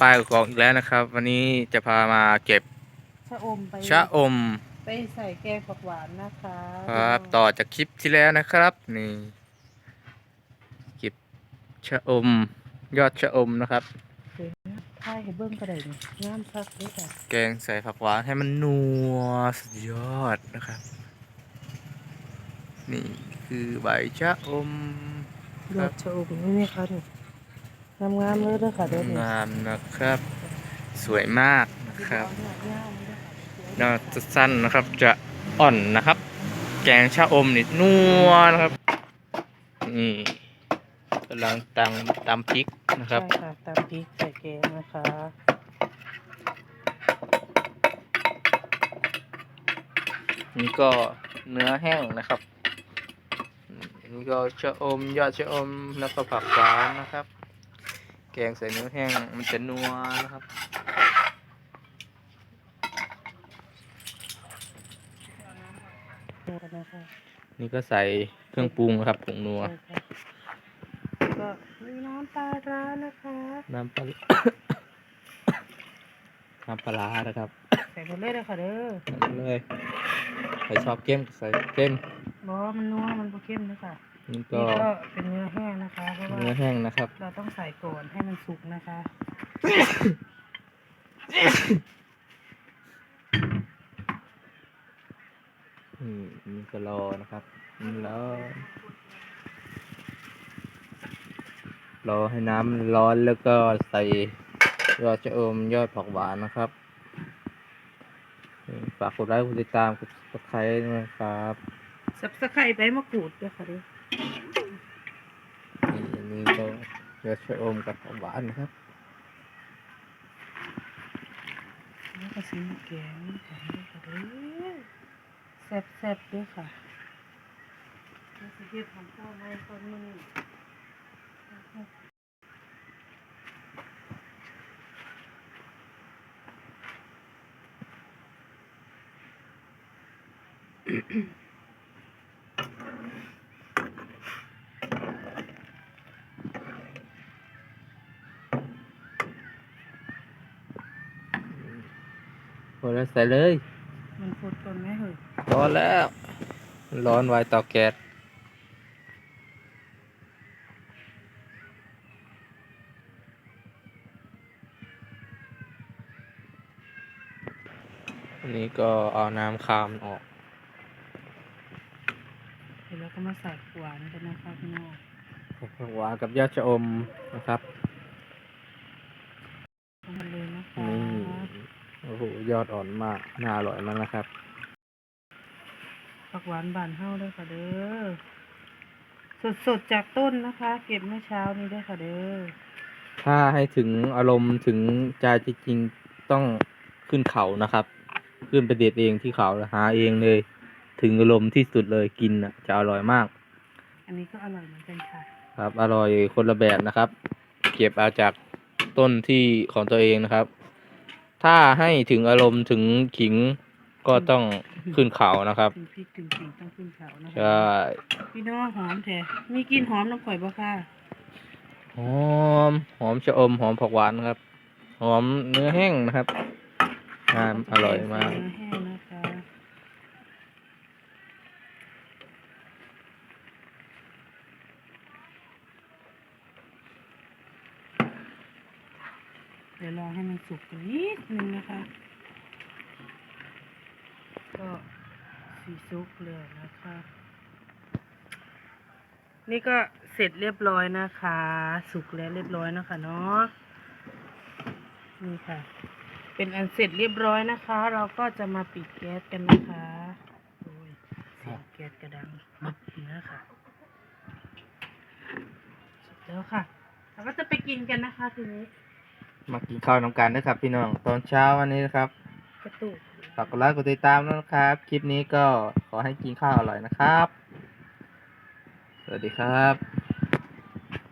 ป้ายกองอีกแล้วนะครับ วันนี้จะพามาเก็บชะอมไปชะอม ไปใส่แกงผักหวานนะคะครับต่อจากคลิปที่แล้วนะครับ นี่เก็บชะอม ยอดชะอมนะครับถ่ายให้เบิ้งก็ได้นี่งามคักเด้วยค่ะแกงใส่ผักหวานให้มันนัวสุดยอดนะครับ นี่คือใบชะอมยอดชะอมนี่นี่ค่ะนี่ งามงามๆเลยเด้วยค่ะเด้อนี่งามนะครับ สวยมากนะครับงามๆเลยค่ะนอกจะสั้นนะครับจะอ่อนนะครับ แกงชะอมนี่นัวนะครับนี่กำลังตังตำพริกนะครับใช่ค่ะตามพริกใส่แกงนะคะนี่ก็เนื้อแห้งนะครับอืมนี่ก็ชะอมยอดชะอมแล้วก็ผักหวานนะครับ แกงใส่เนื้อแห้งมันจะนัวนะครับ นี่กันนะคะนี่ก็ใส่เครื่องปรุงนะครับผงนัวใช่ค่ะก็มีน้ำปลาร้านะคะ น้ำปลา น้ำปลาร้านะครับ ใส่หมดเลยเลยค่ะเด้อใส่เลย ใครชอบเข้มก็ใส่เข้มบอกว่ามันนัวมันโปเข้มเลยค่ะ นี่นี่ก็ก็เป็นเนื้อแห้งนะคะเพราะว่าเนื้อแห้งนะครับ เราต้องใส่ก่อนให้มันสุกนะคะ อืมนี่ก็รอนะครับนี่แล้วรอให้น้ำมันร้อนแล้วก็ใส่ยอดชะอมยอดผักหวานนะครับนี่ฝากกดไลค์กดติดตามกด subscribe ด้วยนะครับ สับสะไคร้ใบมะกรูดด้วยค่ะเด้อนี่อันนี่ก็ยอดชะอมกับผักหวานนะครับแล้วก็ซีแกงกันด้วยค่ะเด้อแซ่บแซ่บๆด้วยค่ะแล้วสิเฮ็ดของพ่อในตอนมื้อนี้พ อแล้วใส่เลย มันฟดก่อนไหมเหรอร้อนแล้ว ร้อนไว้เตาแก๊สอันนี้ก็เอาน้ำคามออกเดี๋ยวเราก็มาใส่หวานกันนะคะพี่น้องผักหวานกับยอดชะอมนะครับ เอามาเลยนะคะ นี่ โอ้โหยอดอ่อนมากน่าอร่อยมากนะครับผักหวานบานเฮาด้วยค่ะเด้อสดๆจากต้นนะคะ เก็บเมื่อเช้านี้ด้วยค่ะเด้อถ้าให้ถึงอารมณ์ถึงใจจริงๆต้องขึ้นเขานะครับ ขึ้นไปเด็ดเองที่เขาหาเองเลย ถึงอารมณ์ที่สุดเลยกินอะ จะอร่อยมาก อันนี้ก็อร่อยเหมือนกันค่ะ ครับ อร่อยคนละแบบนะครับ เก็บเอาจากต้นที่ของตัวเองนะครับ ถ้าให้ถึงอารมณ์ถึงขิงก็ต้องขึ้นเขานะครับถึงพริกถึงขิงต้องขึ้นเขานะใช่คะพี่น้องหอมแท้มีกลินหอมน้ำข่อยบ่ค่ะหอมหอมชะอมหอมผักหวานนะครับ หอมเนื้อแห้งนะครับงามอร่อยมาก เนื้อแห้งนะคะ เดี๋ยวรอให้มันสุกกันนิดนึงนะคะ ก็สีซุกเลยนะคะ นี่ก็เสร็จเรียบร้อยนะคะ สุกแล้วเรียบร้อยนะคะเนาะนี่ค่ะ เป็นอันเสร็จเรียบร้อยนะคะ เราก็จะมาปิดแก๊สกันนะคะโอ้ยเสียงแก๊สกระดังมับนะคะเสร็จแล้วค่ะเราก็จะไปกินกันนะคะทีนี้ มากินข้าวน้ำกันนะครับ พี่น้องตอนเช้าวันนี้นะครับกระตุกฝากกดไลค์กดติดตามด้วยนะครับ คลิปนี้ก็ขอให้กินข้าวอร่อยนะครับ สวัสดีครับ